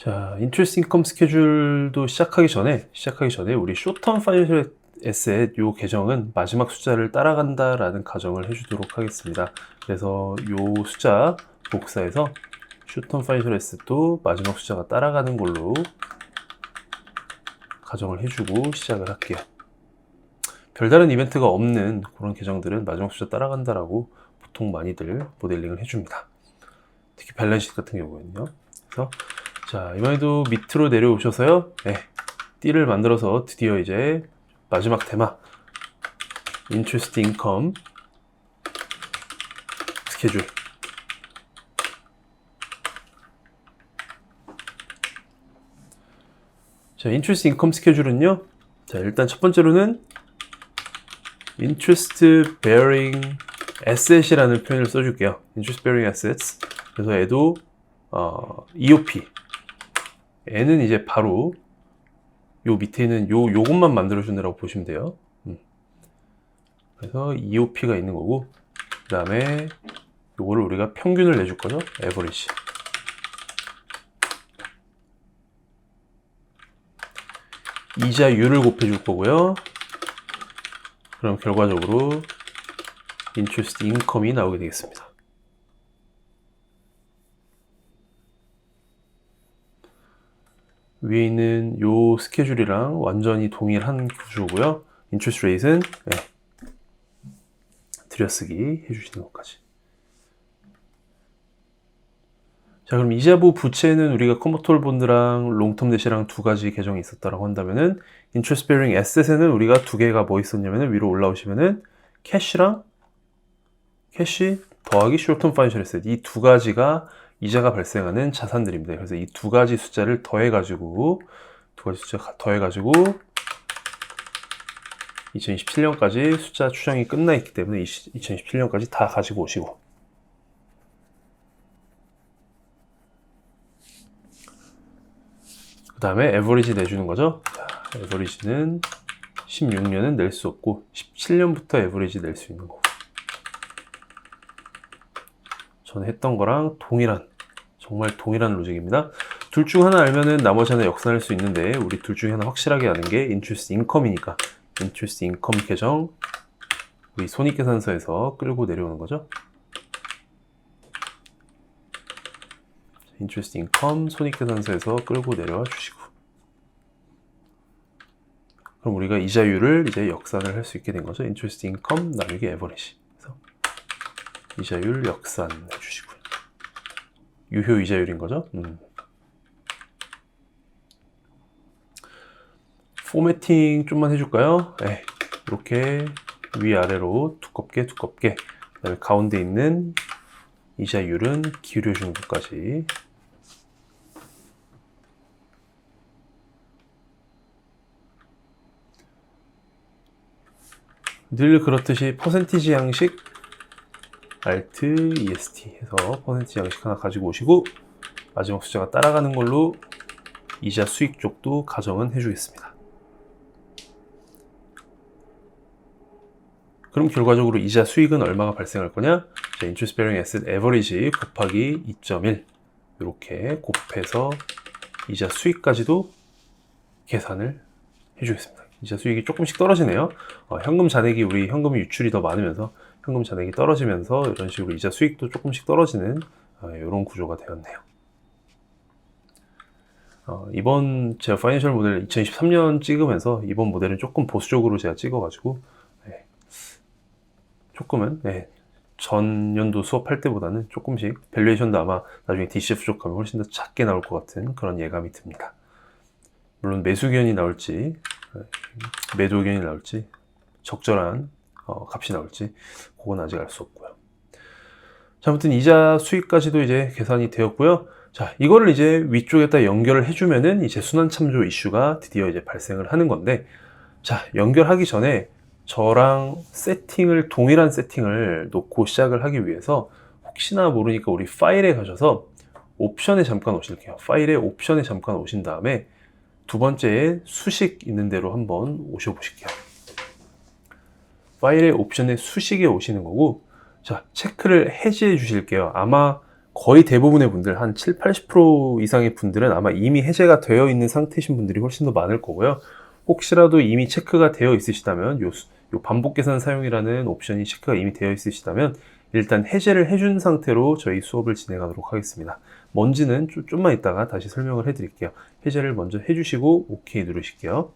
자, 인트레스트 인컴 스케줄도 시작하기 전에 시작하기 전에 우리 쇼텀 파이낸셜 에셋 요 계정은 마지막 숫자를 따라간다라는 가정을 해주도록 하겠습니다. 그래서 요 숫자 복사해서 쇼텀 파이낸셜 에셋도 마지막 숫자가 따라가는 걸로 가정을 해주고 시작을 할게요. 별다른 이벤트가 없는 그런 계정들은 마지막 숫자 따라간다라고 보통 많이들 모델링을 해줍니다. 특히 밸런시트 같은 경우에는요. 그래서 자 이번에도 밑으로 내려오셔서요. 네, 띠를 만들어서 드디어 이제 마지막 테마 interest income 스케줄 자, interest income 스케줄은요. 자, 일단 첫 번째로는 interest bearing asset이라는 표현을 써줄게요. interest bearing assets. 그래서 얘도 어, EOP. 얘는 이제 바로 요 밑에 있는 요 요것만 만들어 주느라고 보시면 돼요. 음. 그래서 EOP가 있는 거고 그다음에 요거를 우리가 평균을 내줄 거죠. 에버리지. 이자율을 곱해 줄 거고요. 그럼 결과적으로 interest income이 나오게 되겠습니다. 위에 있는 요 스케줄이랑 완전히 동일한 구조고요. interest rate은 네, 들여쓰기 해주시는 것까지. 자, 그럼 이자부 부채는 우리가 컨버터블 본드랑 롱텀 대시랑 두 가지 계정이 있었다라고 한다면은 interest bearing asset에는 우리가 두 개가 뭐 있었냐면은 위로 올라오시면은 캐시랑 캐시 더하기 short-term financial asset 이두 가지가 이자가 발생하는 자산들입니다. 그래서 이 두 가지 숫자를 더해가지고 두 가지 숫자 더해가지고 2027년까지 숫자 추정이 끝나 있기 때문에 2027년까지 다 가지고 오시고 그 다음에 에버리지 내주는 거죠. 자, 에버리지는 16년은 낼 수 없고 17년부터 에버리지 낼 수 있는 거고 전에 했던 거랑 동일한 정말 동일한 로직입니다. 둘 중 하나 알면은 나머지 하나 역산할 수 있는데 우리 둘 중에 하나 확실하게 아는 게 interest income이니까 interest income 계정 우리 손익계산서에서 끌고 내려오는 거죠. interest income 손익계산서에서 끌고 내려와 주시고 그럼 우리가 이자율을 이제 역산을 할 수 있게 된 거죠. interest income 나누기 average 그래서 이자율 역산해 주시고요. 유효 이자율인 거죠. 음. 포매팅 좀만 해줄까요? 네, 이렇게 위아래로 두껍게 두껍게 그다음에 가운데 있는 이자율은 기울여주는 것까지 늘 그렇듯이 퍼센티지 양식 Alt EST 해서 퍼센티지 양식 하나 가지고 오시고 마지막 숫자가 따라가는 걸로 이자 수익 쪽도 가정은 해주겠습니다. 그럼 결과적으로 이자 수익은 얼마가 발생할 거냐? 자, interest bearing asset average 곱하기 2.1 이렇게 곱해서 이자 수익까지도 계산을 해주겠습니다. 이자 수익이 조금씩 떨어지네요. 어, 현금 잔액이 우리 현금 유출이 더 많으면서 현금 잔액이 떨어지면서 이런 식으로 이자 수익도 조금씩 떨어지는 어, 이런 구조가 되었네요. 어, 이번 제가 파이낸셜 모델 2023년 찍으면서 이번 모델은 조금 보수적으로 제가 찍어가지고 네, 조금은 네, 전년도 수업할 때보다는 조금씩 밸류에이션도 아마 나중에 DCF 쪽 가면 훨씬 더 작게 나올 것 같은 그런 예감이 듭니다. 물론 매수 의견이 나올지 네, 매도 의견이 나올지 적절한 어, 값이 나올지 그건 아직 알 수 없고요. 자, 아무튼 이자 수익까지도 이제 계산이 되었고요. 자, 이거를 이제 위쪽에다 연결을 해주면은 이제 순환 참조 이슈가 드디어 이제 발생을 하는 건데, 자, 연결하기 전에 저랑 세팅을, 동일한 세팅을 놓고 시작을 하기 위해서 혹시나 모르니까 우리 파일에 가셔서 옵션에 잠깐 오실게요. 파일에 옵션에 잠깐 오신 다음에 두 번째에 수식 있는 대로 한번 오셔보실게요. 파일의 옵션에 수식에 오시는 거고, 자, 체크를 해지해 주실게요. 아마 거의 대부분의 분들, 한 7, 80% 이상의 분들은 아마 이미 해제가 되어 있는 상태이신 분들이 훨씬 더 많을 거고요. 혹시라도 이미 체크가 되어 있으시다면, 요, 수- 요 반복 계산 사용이라는 옵션이 체크가 이미 되어 있으시다면, 일단 해제를 해준 상태로 저희 수업을 진행하도록 하겠습니다. 뭔지는 좀, 좀만 이따가 다시 설명을 해드릴게요. 해제를 먼저 해주시고, OK 누르실게요.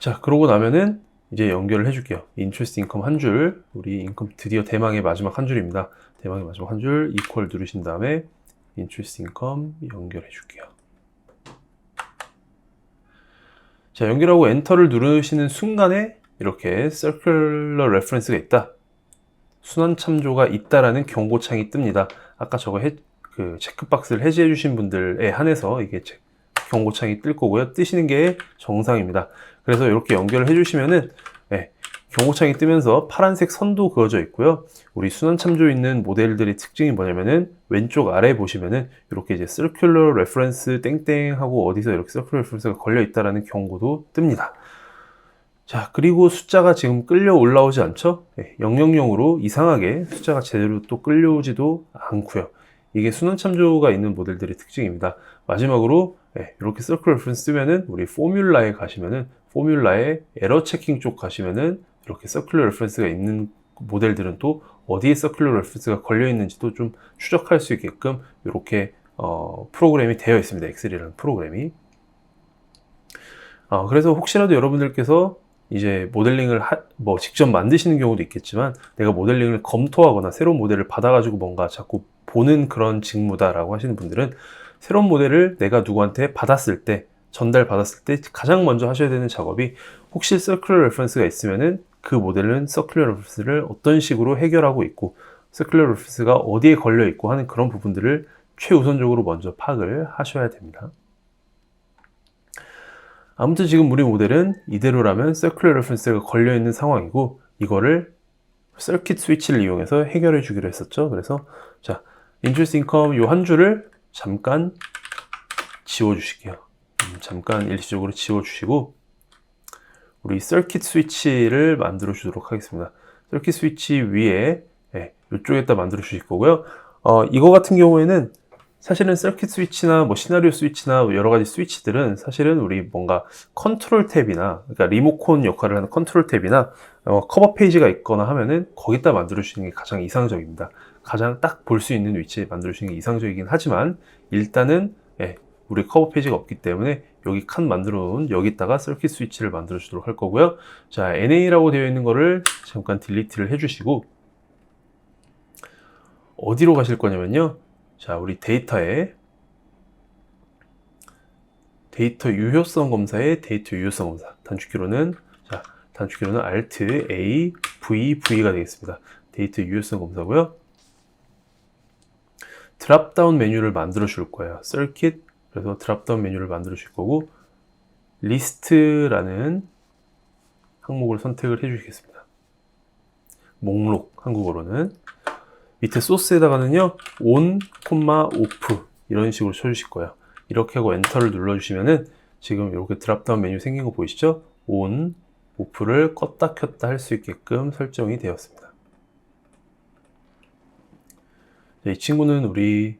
자, 그러고 나면은 이제 연결을 해줄게요. 인트레스트 인컴 한 줄, 우리 인컴 드디어 대망의 마지막 한 줄입니다. 대망의 마지막 한 줄, 이퀄 누르신 다음에 인트레스트 인컴 연결해 줄게요. 자, 연결하고 엔터를 누르시는 순간에 이렇게 circular reference가 있다. 순환 참조가 있다라는 경고창이 뜹니다. 아까 저거 해, 그 체크박스를 해제해 주신 분들에 한해서 이게 체- 경고창이 뜰 거고요. 뜨시는 게 정상입니다. 그래서 이렇게 연결을 해주시면은 예, 경고창이 뜨면서 파란색 선도 그어져 있고요. 우리 순환 참조 있는 모델들의 특징이 뭐냐면은 왼쪽 아래 보시면은 이렇게 이제 circular reference 땡땡 하고 어디서 이렇게 circular reference가 걸려 있다라는 경고도 뜹니다. 자, 그리고 숫자가 지금 끌려 올라오지 않죠? 예, 000으로 이상하게 숫자가 제대로 또 끌려오지도 않고요. 이게 순환 참조가 있는 모델들의 특징입니다. 마지막으로 예, 이렇게 circular reference 뜨면은 우리 포뮬라에 가시면은 포뮬라에 에러 체킹 쪽 가시면은 이렇게 circular reference가 있는 모델들은 또 어디에 circular reference가 걸려 있는지도 좀 추적할 수 있게끔 이렇게 어, 프로그램이 되어 있습니다. 엑셀이라는 프로그램이. 어, 그래서 혹시라도 여러분들께서 이제 모델링을 하- 뭐 직접 만드시는 경우도 있겠지만 내가 모델링을 검토하거나 새로운 모델을 받아가지고 뭔가 자꾸 보는 그런 직무다라고 하시는 분들은 새로운 모델을 내가 누구한테 받았을 때 전달 받았을 때 가장 먼저 하셔야 되는 작업이 혹시 circular reference가 있으면은 그 모델은 circular reference를 어떤 식으로 해결하고 있고 circular reference가 어디에 걸려 있고 하는 그런 부분들을 최우선적으로 먼저 파악을 하셔야 됩니다. 아무튼 지금 우리 모델은 이대로라면 circular reference가 걸려 있는 상황이고 이거를 서킷 스위치를 이용해서 해결해 주기로 했었죠. 그래서 자, interest income 요한 줄을 잠깐 지워 주실게요. 음, 잠깐 일시적으로 지워 주시고 우리 서킷 스위치를 만들어 주도록 하겠습니다. 서킷 스위치 위에 예, 이쪽에다 만들어 주실 거고요. 어, 이거 같은 경우에는 사실은 서킷 스위치나 뭐 시나리오 스위치나 뭐 여러 가지 스위치들은 사실은 우리 뭔가 컨트롤 탭이나 그러니까 리모컨 역할을 하는 컨트롤 탭이나 어, 커버 페이지가 있거나 하면은 거기다 만들어 주시는 게 가장 이상적입니다. 가장 딱 볼 수 있는 위치에 만들어 주시는 게 이상적이긴 하지만 일단은 예, 우리 커버 페이지가 없기 때문에 여기 칸 만들어 놓은 여기다가 서킷 스위치를 만들어 주도록 할 거고요. 자, NA라고 되어 있는 거를 잠깐 딜리트를 해 주시고 어디로 가실 거냐면요. 자, 우리 데이터에 데이터 유효성 검사에 데이터 유효성 검사. 단축키로는 자, 단축키로는 Alt A V V가 되겠습니다. 데이터 유효성 검사고요. 드랍다운 메뉴를 만들어 줄 거예요. Circuit 그래서 드랍다운 메뉴를 만들어 줄 거고 리스트라는 항목을 선택을 해 주시겠습니다. 목록 한국어로는 밑에 소스에다가는요 on, off 이런 식으로 쳐주실 거예요. 이렇게 하고 엔터를 눌러주시면은 지금 이렇게 드랍다운 메뉴 생긴 거 보이시죠? on, off를 껐다 켰다 할 수 있게끔 설정이 되었습니다. 이 친구는 우리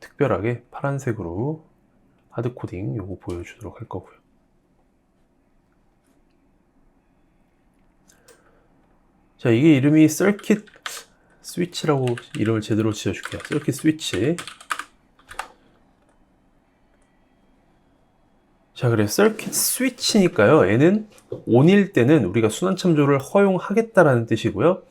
특별하게 파란색으로 하드코딩 요거 보여주도록 할 거고요. 자, 이게 이름이 서킷 스위치라고 이름을 제대로 지어줄게요. 서킷 스위치. 자, 그래 서킷 스위치니까요. 얘는 ON일 때는 우리가 순환 참조를 허용하겠다라는 뜻이고요.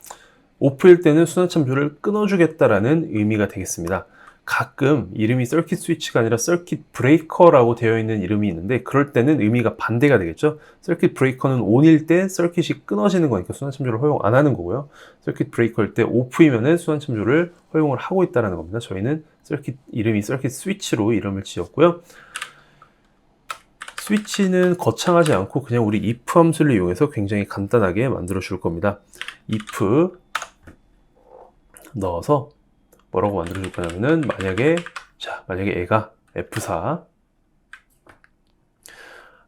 오프일 때는 순환 참조를 끊어주겠다라는 의미가 되겠습니다. 가끔 이름이 서킷 스위치가 아니라 서킷 브레이커라고 되어 있는 이름이 있는데 그럴 때는 의미가 반대가 되겠죠. 서킷 브레이커는 ON일 때 서킷이 끊어지는 거니까 순환 참조를 허용 안 하는 거고요. 서킷 브레이커일 때 오프이면은 순환 참조를 허용을 하고 있다는 겁니다. 저희는 서킷 이름이 서킷 스위치로 이름을 지었고요. 스위치는 거창하지 않고 그냥 우리 if 함수를 이용해서 굉장히 간단하게 만들어 줄 겁니다. if 넣어서 뭐라고 만들어 줄 거냐면은 만약에 자 만약에 애가 F4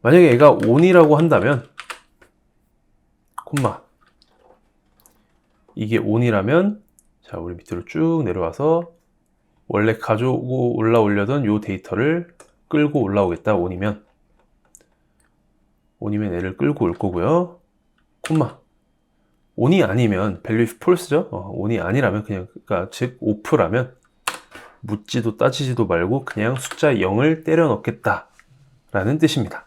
만약에 애가 on이라고 한다면 콤마. 이게 on이라면 자, 우리 밑으로 쭉 내려와서 원래 가지고 올라오려던 요 데이터를 끌고 올라오겠다 on이면. on이면 얘를 끌고 올 거고요. 콤마 on이 아니면 value if false죠. 어, on이 아니라면 그냥 그러니까 즉 off라면 묻지도 따지지도 말고 그냥 숫자 0을 때려 넣겠다라는 뜻입니다.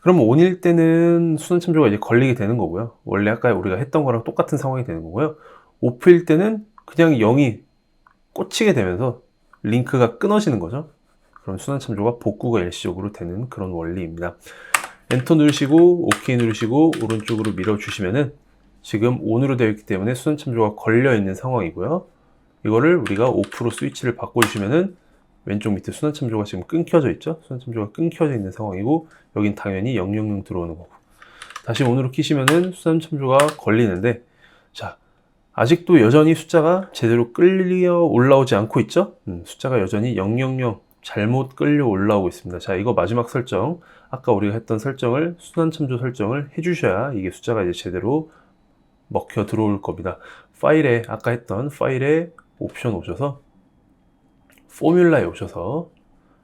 그럼 on일 때는 수단 참조가 이제 걸리게 되는 거고요. 원래 아까 우리가 했던 거랑 똑같은 상황이 되는 거고요. off일 때는 그냥 0이 꽂히게 되면서 링크가 끊어지는 거죠. 그럼 순환 참조가 복구가 일시적으로 되는 그런 원리입니다. 엔터 누르시고 OK 누르시고 오른쪽으로 밀어 주시면은 지금 ON으로 되어 있기 때문에 순환 참조가 걸려 있는 상황이고요. 이거를 우리가 오프로 스위치를 바꿔 주시면은 왼쪽 밑에 순환 참조가 지금 끊겨져 있죠. 순환 참조가 끊겨져 있는 상황이고 여긴 당연히 000 들어오는 거고. 다시 ON으로 키시면은 순환 참조가 걸리는데 자, 아직도 여전히 숫자가 제대로 끌려 올라오지 않고 있죠? 음, 숫자가 여전히 000 잘못 끌려 올라오고 있습니다. 자, 이거 마지막 설정. 아까 우리가 했던 설정을 순환 참조 설정을 해 주셔야 이게 숫자가 이제 제대로 먹혀 들어올 겁니다. 파일에 아까 했던 파일에 옵션 오셔서 포뮬라에 오셔서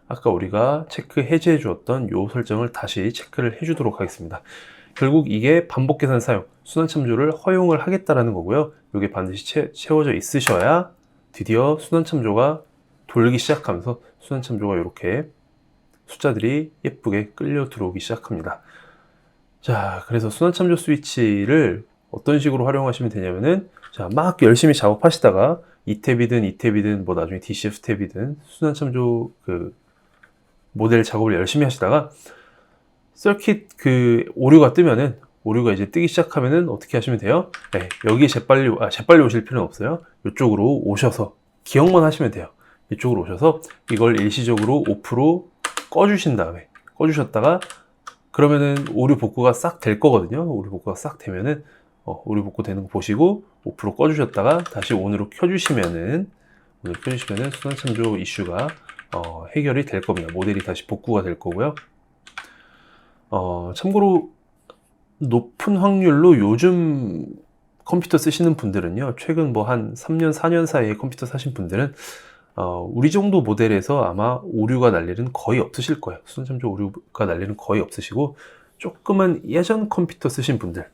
아까 우리가 체크 해제해 주었던 요 설정을 다시 체크를 해 주도록 하겠습니다. 결국 이게 반복 계산 사용, 순환 참조를 허용을 하겠다라는 거고요. 이게 반드시 채, 채워져 있으셔야 드디어 순환 참조가 돌기 시작하면서 순환 참조가 이렇게 숫자들이 예쁘게 끌려 들어오기 시작합니다. 자, 그래서 순환 참조 스위치를 어떤 식으로 활용하시면 되냐면은 자, 막 열심히 작업하시다가 이 탭이든 이 탭이든 뭐 나중에 DCF 탭이든 순환 참조 그 모델 작업을 열심히 하시다가 서킷 그 오류가 뜨면은 오류가 이제 뜨기 시작하면은 어떻게 하시면 돼요? 네, 여기 재빨리 아 재빨리 오실 필요는 없어요. 이쪽으로 오셔서 기억만 하시면 돼요. 이쪽으로 오셔서 이걸 일시적으로 오프로 꺼주신 다음에 꺼주셨다가 그러면은 오류 복구가 싹 될 거거든요. 오류 복구가 싹 되면은 어, 오류 복구 되는 거 보시고 오프로 꺼주셨다가 다시 온으로 켜주시면은 오늘 켜주시면은 순환 참조 이슈가 어, 해결이 될 겁니다. 모델이 다시 복구가 될 거고요. 어, 참고로 높은 확률로 요즘 컴퓨터 쓰시는 분들은요, 최근 뭐 한 3년, 4년 사이에 컴퓨터 사신 분들은 어, 우리 정도 모델에서 아마 오류가 날 일은 거의 없으실 거예요. 순참조 오류가 날 일은 거의 없으시고, 조금은 예전 컴퓨터 쓰신 분들,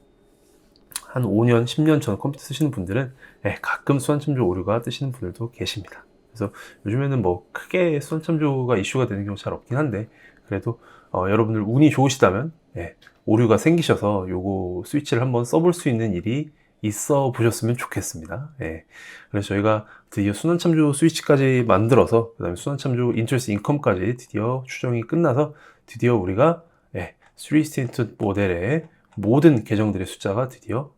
한 5년, 10년 전 컴퓨터 쓰시는 분들은 예, 가끔 수완참조 오류가 뜨시는 분들도 계십니다. 그래서 요즘에는 뭐 크게 수완참조가 이슈가 되는 경우 잘 없긴 한데, 그래도 어, 여러분들 운이 좋으시다면 예, 오류가 생기셔서 요거 스위치를 한번 써볼 수 있는 일이 있어 보셨으면 좋겠습니다. 예. 그래서 저희가 드디어 순환 참조 스위치까지 만들어서 그 다음에 순환 참조 인터스 인컴까지 드디어 추정이 끝나서 드디어 우리가 예, 3스틴트 모델의 모든 계정들의 숫자가 드디어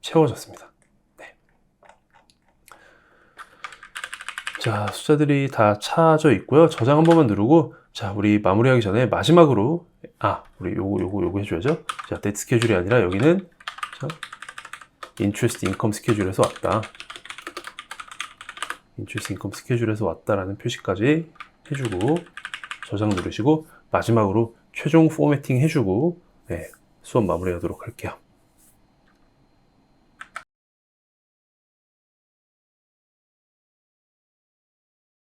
채워졌습니다. 네. 자, 숫자들이 다 차져 있고요. 저장 한 번만 누르고 자, 우리 마무리하기 전에 마지막으로 아, 우리 요거 요거 요거 해 줘야죠. 자, 데트 스케줄이 아니라 여기는 자, 인트레스트 인컴 스케줄에서 왔다. 인트레스트 인컴 스케줄에서 왔다라는 표시까지 해주고 저장 누르시고 마지막으로 최종 포매팅 해주고 네, 수업 마무리하도록 할게요.